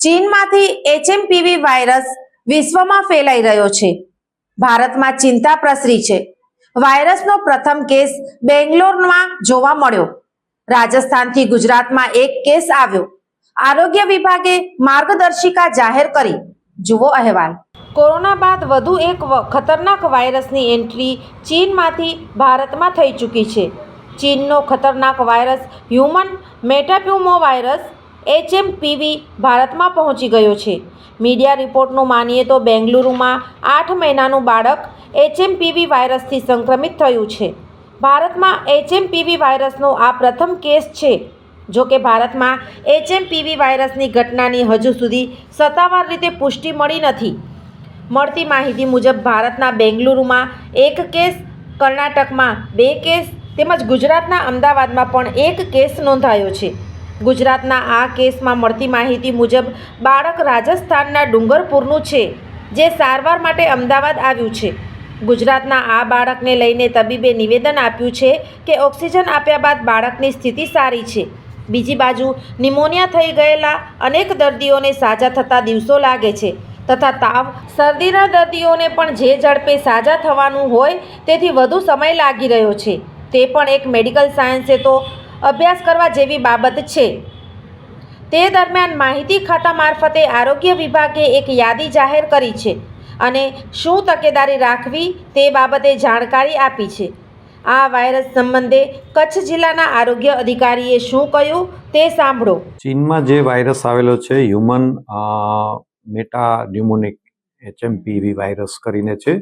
ચીનમાંથી HMPV virus વિશ્વમાં ફેલાઈ રહ્યો છે. ભારતમાં ચિંતા પ્રસરી છે. વાયરસનો પ્રથમ કેસ બેંગ્લોરમાં જોવા મળ્યો. રાજસ્થાનથી ગુજરાતમાં એક કેસ આવ્યો. આરોગ્ય વિભાગે માર્ગદર્શિકા જાહેર કરી. જુઓ અહેવાલ. કોરોના બાદ વધુ એક ખતરનાક વાયરસની એન્ટ્રી ચીનમાંથી ભારતમાં થઈ ચૂકી છે. ચીનનો ખતરનાક virus human metapneumovirus HMPV ભારતમાં પહોંચી ગયો છે. મીડિયા રિપોર્ટનું માનીએ તો બેંગલુરુમાં આઠ મહિનાનું બાળક એચએમપીવી વાયરસથી સંક્રમિત થયું છે. ભારતમાં એચએમપીવી વાયરસનો આ પ્રથમ કેસ છે. જો કે ભારતમાં એચએમપીવી વાયરસની ઘટનાની હજુ સુધી સત્તાવાર રીતે પુષ્ટિ મળી નથી. મળતી માહિતી મુજબ ભારતના બેંગલુરુમાં એક કેસ, કર્ણાટકમાં બે કેસ તેમજ ગુજરાતના અમદાવાદમાં પણ એક કેસ નોંધાયો છે. ગુજરાતના આ કેસમાં મળતી માહિતી મુજબ બાળક રાજસ્થાનના ડુંગરપુરનું છે, જે સારવાર માટે અમદાવાદ આવ્યું છે. ગુજરાતના આ બાળકને લઈને તબીબે નિવેદન આપ્યું છે કે ઓક્સિજન આપ્યા બાદ બાળકની સ્થિતિ સારી છે. બીજી બાજુ, નિમોનિયા થઈ ગયેલા અનેક દર્દીઓને સાજા થતા દિવસો લાગે છે તથા તાવ, શરદીના દર્દીઓને પણ જે ઝડપે સાજા થવાનું હોય તેથી વધુ સમય લાગી રહ્યો છે. તે પણ એક મેડિકલ સાયન્સે તો અભ્યાસ કરવા જેવી બાબત છે. તે દરમિયાન માહિતી ખાતા મારફતે આરોગ્ય વિભાગે એક યાદી જાહેર કરી છે અને શું તકેદારી રાખવી તે બાબતે જાણકારી આપી છે. આ વાયરસ સંબંધે કચ્છ જિલ્લાના આરોગ્ય અધિકારીએ શું કહ્યું તે સાંભળો. ચીનમાં જે વાયરસ આવેલો છે, human meta pneumonic HMPV virus કરીને છે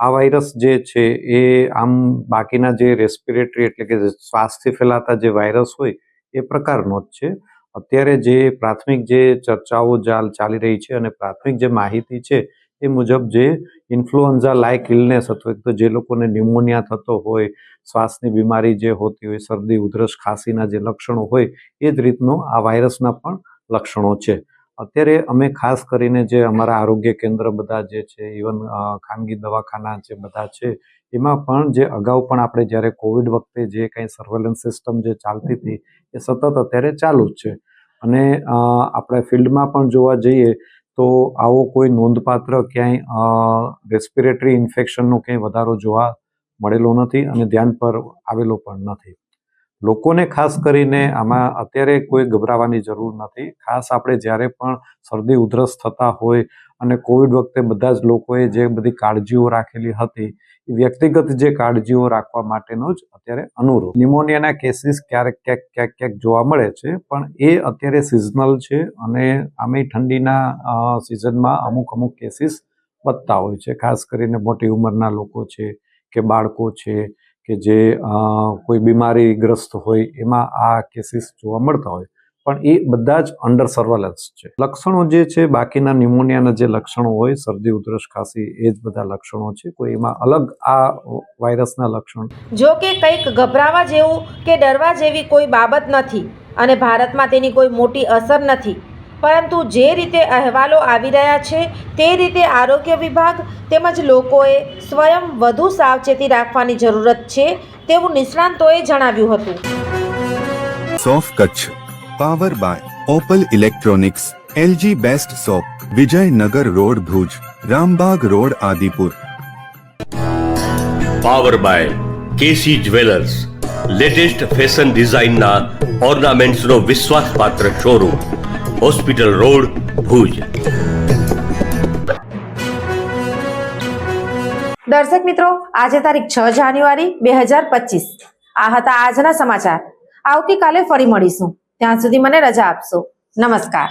આ વાયરસ જે છે, એ આમ બાકીના જે રેસ્પિરેટરી એટલે કે શ્વાસથી ફેલાતા જે વાયરસ હોય, એ પ્રકારનો જ છે. અત્યારે જે પ્રાથમિક જે ચર્ચાઓ ચાલ ચાલી રહી છે અને પ્રાથમિક જે માહિતી છે, એ મુજબ જે ઇન્ફ્લુએન્ઝા લાઇક ઇલનેસ અથવા તો જે લોકોને ન્યુમોનિયા થતો હોય, શ્વાસની બીમારી જે હોતી હોય, શરદી, ઉધરસ ખાંસીના જે લક્ષણો હોય, એ જ રીતનું આ વાયરસના પણ લક્ષણો છે. અત્યારે અમે ખાસ કરીને જે અમારા આરોગ્ય કેન્દ્ર બધા જે છે ઇવન ખાનગી દવાખાના જે બધા છે, એમાં પણ જે અગાઉ પણ આપણે જ્યારે કોવિડ વખતે જે કંઈ સર્વેલન્સ સિસ્ટમ જે ચાલતી હતી, એ સતત અત્યારે ચાલુ જ છે. અને આપણે ફિલ્ડમાં પણ જોવા જઈએ તો આવો કોઈ નોંધપાત્ર ક્યાંય રેસ્પિરેટરી ઇન્ફેક્શનનો ક્યાંય વધારો જોવા મળેલો નથી અને ધ્યાન પર આવેલો પણ નથી. લોકોને ખાસ કરીને આમાં અત્યારે કોઈ ગભરાવાની જરૂર નથી. ખાસ આપણે જ્યારે પણ શરદી ઉધરસ થતા હોય અને કોવિડ વખતે બધા જ લોકોએ જે બધી કાળજીઓ રાખેલી હતી, એ વ્યક્તિગત જે કાળજીઓ રાખવા માટેનો જ અત્યારે અનુરોધ. નિમોનિયાના કેસીસ ક્યારેક ક્યાંક ક્યાંક ક્યાંક જોવા મળે છે, પણ એ અત્યારે સિઝનલ છે અને આમે ઠંડીના સિઝનમાં અમુક અમુક કેસીસ વધતા હોય છે. ખાસ કરીને મોટી ઉંમરના લોકો છે કે બાળકો છે કે જે કોઈ બીમારીગ્રસ્ત હોય, એમાં આ કેસીસ જોવા મળતા હોય. પણ એ બધા જ અંડર સર્વેલન્સ છે. લક્ષણો જે છે, બાકીના ન્યુમોનિયાના જે લક્ષણો હોય, શરદી, ઉધરસ, ખાંસી, એ જ બધા લક્ષણો છે. કોઈ એમાં અલગ આ વાયરસના લક્ષણ જો કે કંઈક ગભરાવા જેવું કે ડરવા જેવી કોઈ બાબત નથી અને ભારતમાં તેની કોઈ મોટી અસર નથી. પરંતુ જે રીતે અહેવાલો આવી રહ્યા છે તે રીતે આરોગ્ય વિભાગ તેમજ લોકોએ સ્વયં વધુ સાવચેતી રાખવાની જરૂરત છે તેવું નિષ્ણાંતોએ જણાવ્યું હતું. સોફ Kutch power by Opal electronics LG best shop Vijaynagar road Bhuj Rambag road Adipur. Power by KC jewellers latest fashion ડિઝાઇનના ઓર્નામેન્ટ્સનો વિશ્વાસપાત્ર શોરૂમ. Hospital road Bhuj. દર્શક મિત્રો, આજે તારીખ છ જાન્યુઆરી બે હજાર પચીસ. આ હતા આજના સમાચાર. આવતીકાલે ફરી મળીશું. ત્યાં સુધી મને રજા આપશો. નમસ્કાર.